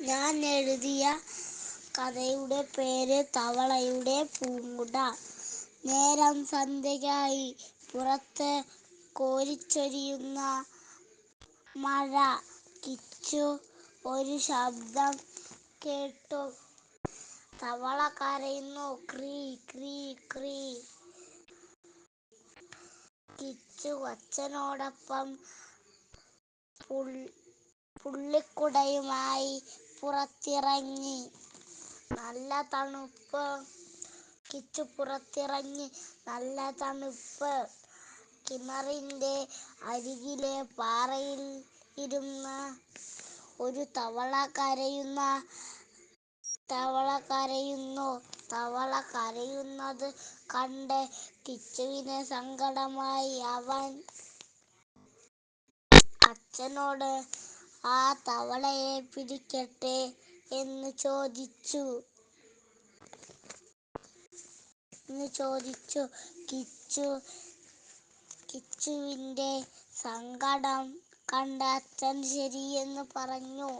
ഞാൻ എഴുതിയ കഥയുടെ പേര് തവളയുടെ പൂങ്കുട. നേരം സന്ധ്യയായി പുറത്ത് കോരിച്ചൊരിയുന്ന മഴ കിച്ചു ഒരു ശബ്ദം കേട്ടു. തവള കരയുന്നു ക്രീ ക്രീ ക്രീ. കിച്ചു അച്ഛനോടൊപ്പം പുള്ളിക്കുടയുമായി പുറത്തിറങ്ങി. നല്ല തണുപ്പ്. കിച്ചു പുറത്തിറങ്ങി. നല്ല തണുപ്പ്. കിണറിന്റെ അരികിലെ പാറയിൽ ഇരുന്ന് ഒരു തവള കരയുന്ന തവള കരയുന്നു. തവള കരയുന്നത് കണ്ട് കിച്ചുവിന് സങ്കടമായി. അവൻ അച്ഛനോട് ആ തവളയെ പിടിക്കട്ടെ എന്ന് ചോദിച്ചു. എന്ന് ചോദിച്ചു. കിച്ചു കിച്ചുവിന്റെ സങ്കടം കണ്ട അച്ഛൻ ശരിയെന്ന് പറഞ്ഞു.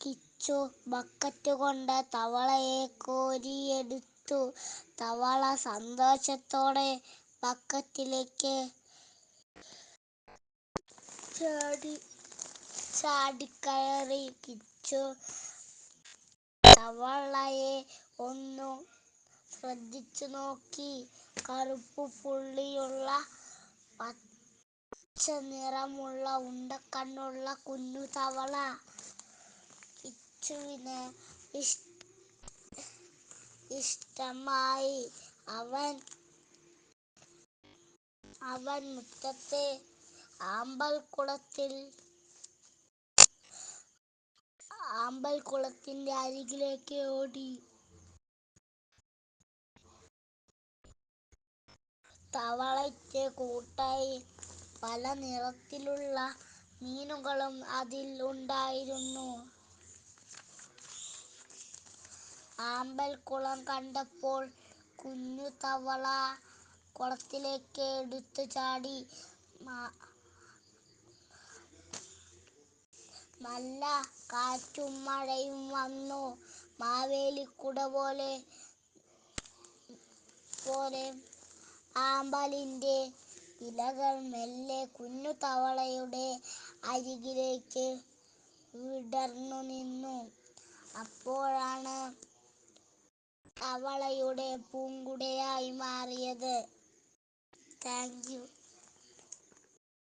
കിച്ചു ബക്കറ്റ് കൊണ്ട് തവളയെ കോരിയെടുത്തു. തവള സന്തോഷത്തോടെ ബക്കറ്റിലേക്ക് ചാടിക്കയറി കിച്ചു. തവളയെ ഒന്നു ശ്രദ്ധിച്ചു നോക്കി. കറുപ്പു പുള്ളിയുള്ള പച്ച നിറമുള്ള ഉണ്ടക്കണ്ണുള്ള കുഞ്ഞു തവള. കിച്ചുവിന് ഇഷ്ടമായി. അവൻ അവൻ മുറ്റത്തെ ആമ്പൽക്കുളത്തിന്റെ അരികിലേക്ക് ഓടി. തവളയ്ക്ക് കൂട്ടായി പല നിറത്തിലുള്ള മീനുകളും അതിൽ ഉണ്ടായിരുന്നു. ആമ്പൽക്കുളം കണ്ടപ്പോൾ കുഞ്ഞു തവള കുളത്തിലേക്ക് എടുത്തു ചാടി നല്ല കാറ്റും മഴയും വന്നു. മാവേലിക്കുട പോലെ പോലെ ആമ്പലിന്റെ ഇലകൾ മെല്ലെ കുഞ്ഞു തവളയുടെ അരികിലേക്ക് വിടർന്നു നിന്നു. അപ്പോഴാണ് തവളയുടെ പൂങ്കുടയായി മാറിയത്. Thank you.